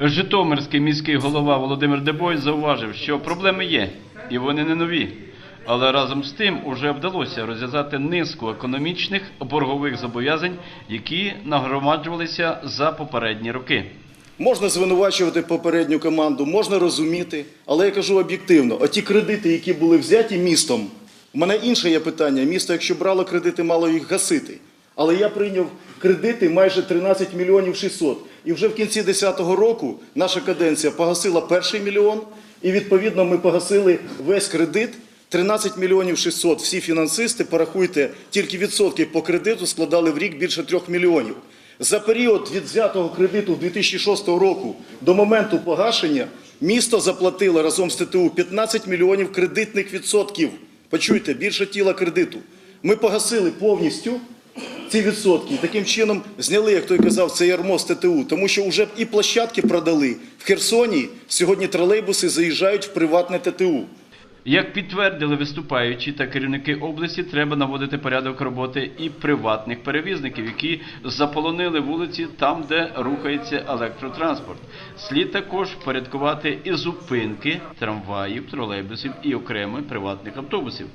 Житомирський міський голова Володимир Дебой зауважив, що проблеми є, і вони не нові. Але разом з тим уже вдалося розв'язати низку економічних боргових зобов'язань, які нагромаджувалися за попередні роки. Можна звинувачувати попередню команду, можна розуміти, але я кажу об'єктивно: оті кредити, які були взяті містом, у мене інше є питання. Місто, якщо брало кредити, мало їх гасити. Але я прийняв кредити майже 13 мільйонів 600. І вже в кінці 2010 року наша каденція погасила перший мільйон, і відповідно ми погасили весь кредит 13 мільйонів 600. Всі фінансисти, порахуйте, тільки відсотки по кредиту складали в рік більше 3 мільйонів. За період від взятого кредиту 2006 року до моменту погашення місто заплатило разом з ТТУ 15 мільйонів кредитних відсотків. Почуйте, більше тіла кредиту. Ми погасили повністю ці відсотки таким чином зняли, як той казав, це ярмо з ТТУ, тому що вже і площадки продали. В Херсоні сьогодні тролейбуси заїжджають в приватне ТТУ. Як підтвердили виступаючі та керівники області, треба наводити порядок роботи і приватних перевізників, які заполонили вулиці там, де рухається електротранспорт. Слід також впорядкувати і зупинки трамваїв, тролейбусів і окремо приватних автобусів.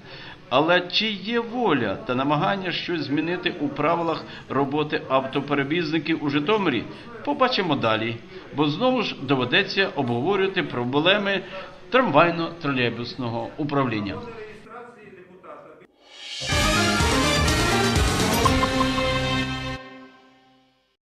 Але чи є воля та намагання щось змінити у правилах роботи автоперевізників у Житомирі? Побачимо далі, бо знову ж доведеться обговорювати проблеми трамвайно-тролейбусного управління.